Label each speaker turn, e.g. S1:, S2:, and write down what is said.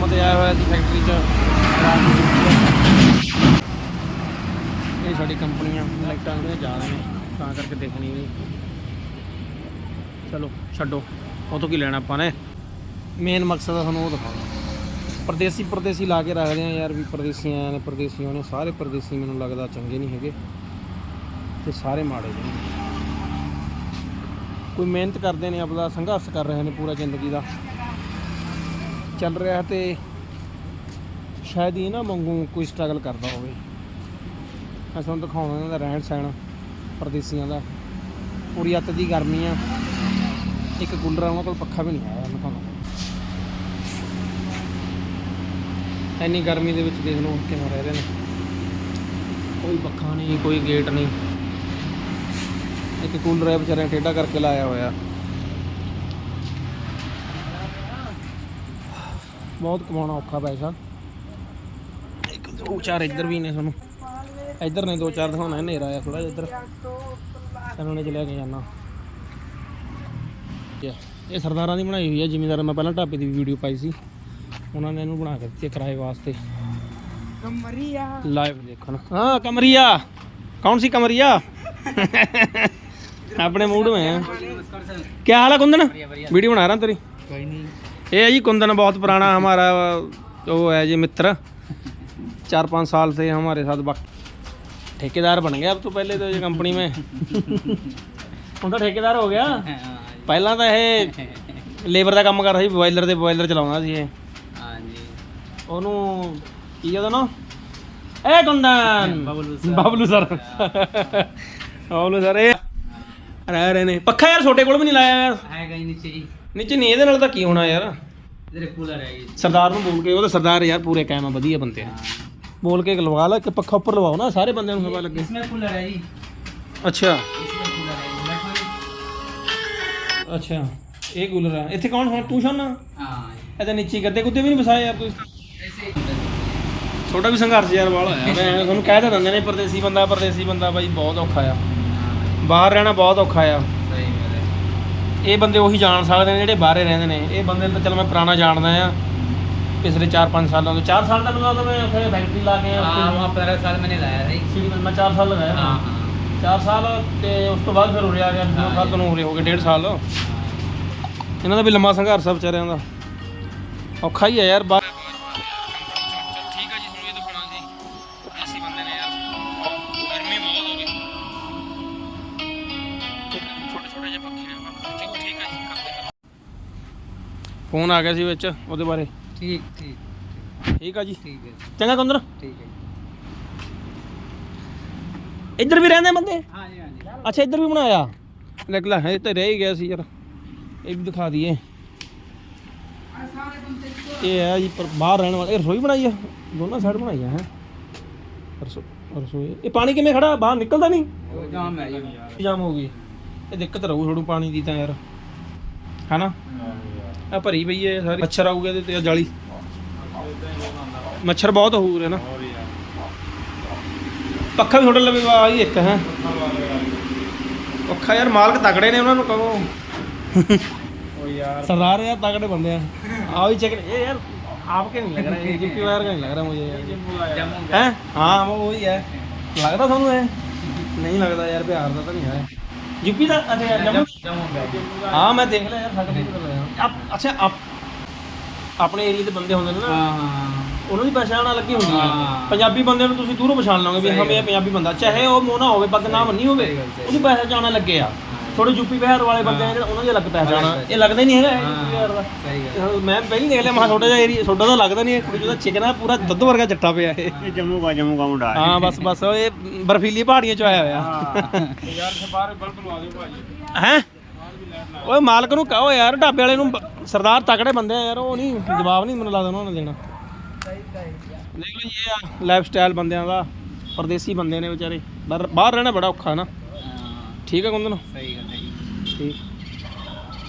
S1: ਕੰਮ ਤੇ ਆਇਆ ਹੋਇਆ ਸੀ ਫੈਕਟਰੀ 'ਚ। ਰਾਤ ਨੂੰ duty ਆ। ਇਹ ਸਾਡੀ ਕੰਪਨੀਆਂ, ਲਾਈਟਾਂ ਜਿਹੜੀਆਂ ਜਾ ਰਹੀਆਂ ਤਾਂ ਕਰਕੇ ਦੇਖਣੀ ਨਹੀਂ। ਚਲੋ, ਛੱਡੋ। ਉਹ ਤੋਂ ਕੀ ਲੈਣਾ ਆਪਾਂ ਨੇ? ਮੇਨ ਮਕਸਦ ਆ ਤੁਹਾਨੂੰ ਉਹ ਦਿਖਾਉਣਾ ਪਰਦੇਸੀ ਪਰਦੇਸੀ ਲਾ ਕੇ ਰੱਖਦੇ ਆ ਯਾਰ ਵੀ ਪਰਦੇਸੀ ਆਏ ਨੇ ਪਰਦੇਸੀ ਆਉਣੇ ਸਾਰੇ ਪਰਦੇਸੀ ਮੈਨੂੰ ਲੱਗਦਾ ਚੰਗੇ ਨਹੀਂ ਹੈਗੇ। ਤੇ ਸਾਰੇ ਮਾੜੇ ਨੇ। ਕੋਈ ਮਿਹਨਤ ਕਰਦੇ ਨੇ, ਆਪਦਾ ਸੰਘਰਸ਼ ਕਰ ਰਹੇ ਨੇ ਪੂਰਾ ਜ਼ਿੰਦਗੀ ਦਾ। ਚੱਲ ਰਿਹਾ ਤੇ ਸ਼ਾਇਦ ਹੀ ਨਾ ਮੰਗੂ ਕੋਈ ਸਟਰਗਲ ਕਰਦਾ ਹੋਵੇ। ਮੈਂ ਤੁਹਾਨੂੰ ਦਿਖਾਉਣਾ ਇਹਨਾਂ ਦਾ ਰਹਿਣ ਸਹਿਣ, ਪਰਦੇਸੀਆਂ ਦਾ। ਪੂਰੀ ਅੱਤ ਦੀ ਗਰਮੀ ਆ। ਇੱਕ ਕੂਲਰ ਆ ਉਹਨਾਂ ਕੋਲ ਪੱਖਾ ਵੀ ਨਹੀਂ ਆਇਆ ਮੈਂ ਤੁਹਾਨੂੰ ਇੰਨੀ ਗਰਮੀ ਦੇ ਵਿੱਚ ਦੇਖ ਲਓ ਕਿਵੇਂ ਰਹਿ ਰਹੇ ਨੇ। ਕੋਈ ਪੱਖਾ ਨਹੀਂ, ਕੋਈ ਗੇਟ ਨਹੀਂ। ਇੱਕ ਕੂਲਰ ਹੈ ਵਿਚਾਰਿਆਂ ਨੇ ਟੇਢਾ ਕਰਕੇ ਲਾਇਆ ਹੋਇਆ। ਬਹੁਤ ਕਮਾਉਣਾ ਔਖਾ ਪੈਸਾ ਇੱਕ ਦੋ ਚਾਰ ਇੱਧਰ ਵੀ ਨੇ ਤੁਹਾਨੂੰ ਇੱਧਰ ਨੇ ਦੋ ਚਾਰ ਦਿਖਾਉਣਾ ਹਨੇਰਾ ਆ ਥੋੜਾ ਜਿਹਾ ਇੱਧਰ ਸਾਨੂੰ ਨੇ ਚਲਿਆ ਕੇ ਜਾਣਾ ਇਹ ਸਰਦਾਰਾਂ ਦੀ ਬਣਾਈ ਹੋਈ ਹੈ ਜ਼ਿਮੀਂਦਾਰ ਮੈਂ ਪਹਿਲਾਂ ਢਾਬੇ ਦੀ ਵੀਡੀਓ ਪਾਈ ਸੀ ਉਹਨਾਂ ਨੇ ਇਹਨੂੰ ਬਣਾ ਕੇ ਦਿੱਤੀ ਹੈ ਕਿਰਾਏ ਵਾਸਤੇ
S2: कमरिया
S1: ਲਾਈਵ ਦੇਖਣ ਹਾਂ ਕਮਰੀਆ ਕੌਣ ਸੀ ਕਮਰੀਆ ਆਪਣੇ ਮੂਡ में है क्या हाल है कुंदन वीडियो बना रहा हूं तेरी
S2: कोई नहीं
S1: ये है जी कुंदन बहुत पुराना हमारा वो है जी मित्र चार पाँच साल से हमारे साथ वक्त ठेकेदार बन गया अब तो पहले तो ये कंपनी में ਹੁਣ ਤਾਂ ਠੇਕੇਦਾਰ ਹੋ ਗਿਆ ਪਹਿਲਾਂ ਤਾਂ ਇਹ ਲੇਬਰ ਦਾ ਕੰਮ ਕਰਦਾ ਸੀ ਬੋਇਲਰ ਤੇ ਬੋਇਲਰ ਚਲਾਉਂਦਾ ਸੀ ਇਹ
S2: हाँ जी
S1: ਉਹਨੂੰ ਕੀ ਉਹਦਾ ਨਾ ਏ ਕੁੰਦਨ
S2: बबलू
S1: ਬਬਲੂ ਸਰ ਬਬਲੂ ਸਰ ਇਹ ਰਹਿ ਰਹੇ ਨੇ ਪੱਖਾ ਯਾਰ ਛੋਟੇ ਕੋਲ ਵੀ ਨਹੀਂ ਲਾਇਆ ਯਾਰ
S2: है कहीं नीचे ही
S1: ਨੀਚੇ ਨਹੀਂ ਇਹਦੇ ਨਾਲ ਤਾਂ ਕੀ ਹੋਣਾ ਯਾਰ
S2: इधर कूलर है ये
S1: ਸਰਦਾਰ ਨੂੰ ਬੋਲ ਕੇ ਉਹਦਾ ਸਰਦਾਰ ਯਾਰ ਪੂਰੇ ਕਾਇਮ ਆ ਵਧੀਆ ਬੰਦੇ ਆ ਬੋਲ ਕੇ ਲਵਾ ਲਾ ਇੱਕ ਪੱਖਾ ਉੱਪਰ ਲਵਾਓ ਨਾ ਸਾਰੇ ਬੰਦਿਆਂ ਨੂੰ ਹਵਾ ਲੱਗੇ
S2: इसमें कूलर है जी
S1: ਅੱਛਾ
S2: इसमें कूलर है जी बैठो जी।
S1: ਅੱਛਾ ਇਹ ਕੂਲਰ ਆ ਇੱਥੇ ਕੌਣ ਹੁਣ ਤੂੰ ਛੋਨਾ
S2: हाँ
S1: ਇਹਦੇ ਨੀਚੇ ਗੱਦੇ ਗੁੱਦੇ ਵੀ ਨਹੀਂ ਵਸਾਏ ਯਾਰ ਤੁਸੀਂ
S2: ऐसे ही कूलर
S1: ਛੋਟਾ ਵੀ ਸੰਘਰਸ਼ ਯਾਰ ਵਾਲਾ ਹੋਇਆ ਮੈਂ ਤੁਹਾਨੂੰ ਕਹਿ ਤਾਂ ਦਿੰਦੇ ਨੇ ਪਰਦੇਸੀ ਬੰਦਾ ਪਰਦੇਸੀ ਬੰਦਾ ਬਾਈ ਬਹੁਤ ਔਖਾ ਆ ਬਾਹਰ ਰਹਿਣਾ ਬਹੁਤ ਔਖਾ ਆ
S2: सही बात है
S1: ਇਹ ਬੰਦੇ ਉਹੀ ਜਾਣ ਸਕਦੇ ਨੇ ਜਿਹੜੇ ਬਾਹਰੇ ਰਹਿੰਦੇ ਨੇ ਇਹ ਬੰਦੇ ਨੂੰ ਤਾਂ ਚਲ ਮੈਂ ਪੁਰਾਣਾ ਜਾਣਦਾ ਆ ਪਿਛਲੇ 4-5 ਸਾਲਾਂ ਤੋਂ 4 ਸਾਲ ਤੱਕ ਲੱਗਦਾ ਮੈਂ ਉੱਥੇ ਫੈਕਟਰੀ ਲਾ ਕੇ
S2: हाँ
S1: ਆਇਆ
S2: वहाँ पंद्रह साल मैंने लाया था
S1: ਸੀ ਮੈਂ 4 ਸਾਲ ਲਗਾਇਆ
S2: हाँ हाँ
S1: 4 ਸਾਲ ਤੇ ਉਸ ਤੋਂ ਬਾਅਦ ਫਿਰ ਉਰੇ ਆ ਗਿਆ ਦੋ
S2: ਹਾਂ
S1: ਸਾਲ
S2: ਜੀ।
S1: ਤੋਂ ਉਰੇ ਹੋ ਗਏ 1.5 ਸਾਲ ਇਹਨਾਂ ਦਾ ਵੀ ਲੰਮਾ ਸੰਘਰਸ਼ ਆ ਵਿਚਾਰਿਆਂ ਦਾ ਔਖਾ ਹੀ ਆ ਯਾਰ ਬਾਹਰ ਫੋਨ ਆ ਗਿਆ ਸੀ ਵਿੱਚ ਉਹਦੇ ਬਾਰੇ।
S2: ਠੀਕ ਠੀਕ
S1: ਠੀਕ। ਆ ਜੀ?
S2: ਠੀਕ ਹੈ
S1: ਚੰਗਾ ਕੁੰਦਰ।
S2: ਠੀਕ ਹੈ
S1: ਇੱਧਰ ਵੀ ਰਹਿੰਦੇ ਬੰਦੇ?
S2: ਹਾਂਜੀ ਹਾਂਜੀ।
S1: ਅੱਛਾ ਇੱਧਰ ਵੀ ਬਣਾਇਆ? ਲਿਖ ਲੈ ਇਹ ਤਾਂ ਰਹਿ ਗਿਆ ਸੀ ਯਾਰ। ਇਹ ਵੀ ਦਿਖਾ ਦਈਏ। ਇਹ ਹੈ ਜੀ ਪਰ ਬਾਹਰ ਰਹਿਣ ਵਾਲੇ। ਇਹ ਰਸੋਈ ਬਣਾਈ ਆ? ਦੋਨਾਂ ਸਾਈਡ ਬਣਾਈ ਆ ਹੈ? ਰਸੋਈ। ਇਹ ਪਾਣੀ ਕਿਵੇਂ ਖੜਾ? ਬਾਹਰ ਨਿਕਲਦਾ ਨਹੀਂ?
S2: ਜਾਮ ਹੈ ਜੀ।
S1: ਜਾਮ ਹੋ ਗਈ। ਇਹ ਦਿੱਕਤ ਰਹੂ ਥੋੜੂ ਪਾਣੀ ਦੀ ਤਾਂ ਯਾਰ। ਹੈਨਾ? ਆ ਭਰੀ ਪਈ ਹੈ ਸਾਰੀ ਮੱਛਰ ਆਊਗਾ ਇਹਦੇ ਤੇ ਆਹ ਜਾਲੀ ਮੱਛਰ ਬਹੁਤ ਹੋਊ ਰੇ ਨਾ ਪੱਖਾ ਵੀ ਥੋੜਾ ਲਵੇ ਆ ਹੀ ਇੱਕ ਹੈ ਪੱਖਾ ਯਾਰ ਮਾਲਕ ਤਗੜੇ ਨੇ ਉਹਨਾਂ ਨੂੰ ਕਹੋ
S2: ओ यार
S1: सरदार यार तगड़े बंदे हैं आओ ही चेक ये यार आपके नहीं लग रहा है जीपी वायर का नहीं लग रहा मुझे यार
S2: जम्मू
S1: हैं हाँ वो वही है लगता थानू है नहीं लगता यार बिहार का तो नहीं है
S2: ਯੂਪੀ
S1: ਦਾ ਅਤੇ ਜੰਮੂ ਹਾਂ ਮੈਂ ਦੇਖ ਲਿਆ ਯਾਰ ਸਾਡੇ ਆਪ- ਅੱਛਾ ਆਪ- ਆਪਣੇ ਏਰੀਆ ਦੇ ਬੰਦੇ ਹੁੰਦੇ ਨੇ ਨਾ।
S2: ਹਾਂ
S1: ਉਹਨਾਂ ਦੀ ਪਛਾਣ ਅਲੱਗ ਹੀ ਹੁੰਦੀ ਹੈ ਪੰਜਾਬੀ ਬੰਦੇ ਨੂੰ ਤੁਸੀਂ ਦੂਰੋਂ ਪਛਾਣ ਲਓਗੇ ਵੀ ਹਮੇ ਪੰਜਾਬੀ ਬੰਦਾ। ਚਾਹੇ ਉਹ ਮੂੰਹ ਨਾ ਹੋਵੇ
S2: ਪੱਗ ਨਾ ਬੰਨੀ ਹੋਵੇ
S1: ਉਹਦੀ ਪਛਾਣ ਲੱਗੇ ਆ। ਥੋੜੇ ਯੂਪੀ ਬਿਹਾਰ ਵਾਲੇ ਬੰਦੇ ਨੇ ਉਹਨਾਂ ਦੀ ਅਲੱਗ
S2: ਪੈਸਾ
S1: ਇਹ ਲੱਗਦਾ ਨਹੀਂ ਹੈਗਾ ਯੂਪੀ ਬਿਹਾਰ ਦਾ
S2: ਸਹੀ
S1: ਗੱਲ। ਮੈਂ ਪਹਿਲੀ ਦੇਖ ਲਿਆ ਮਹਾ ਛੋਟਾ ਜਿਹਾ ਏਰੀਆ ਛੋਟਾ ਤਾਂ ਲੱਗਦਾ ਨਹੀਂ ਕੁੜੀ ਜਿਹਦਾ ਚਿਕਨਾ ਪੂਰਾ ਦੁੱਧ ਵਰਗਾ ਚੱਟਾ ਪਿਆ ਇਹ।
S3: ਜੰਮੂ ਦਾ ਜੰਮੂ ਦਾ ਮੁੰਡਾ ਹਾਂ
S1: ਬਸ ਬਸ ਇਹ ਬਰਫੀਲੀ ਪਹਾੜੀਆਂ ਚ ਆਇਆ ਹੋਇਆ।
S3: ਯਾਰ ਸੇ ਬਾਹਰ ਬਲਬ ਲਵਾ ਦਿਓ ਭਾਜੀ।
S1: ਹੈ? ਓਏ ਮਾਲਕ ਨੂੰ ਕਹੋ ਯਾਰ ਢਾਬੇ ਵਾਲੇ ਨੂੰ ਸਰਦਾਰ ਤਕੜੇ ਬੰਦੇ ਆ ਯਾਰ ਉਹ ਨਹੀਂ ਜਵਾਬ ਨਹੀਂ ਮੈਨੂੰ ਲੱਗਦਾ ਉਹਨਾਂ ਨੇ ਦੇਣਾ। ਦੇਖ ਲਓ ਇਹ ਆ ਲਾਈਫ ਸਟਾਈਲ ਬੰਦਿਆਂ ਦਾ ਪਰਦੇਸੀ ਬੰਦੇ ਨੇ ਵਿਚਾਰੇ। ਬਾਹਰ ਰਹਿਣਾ ਬੜਾ ਔਖਾ ਨਾ। ਠੀਕ ਹੈ ਕੁੰਦਨ?
S2: ਸਹੀ ਗੱਲ ਹੈ ਜੀ।
S1: ਠੀਕ।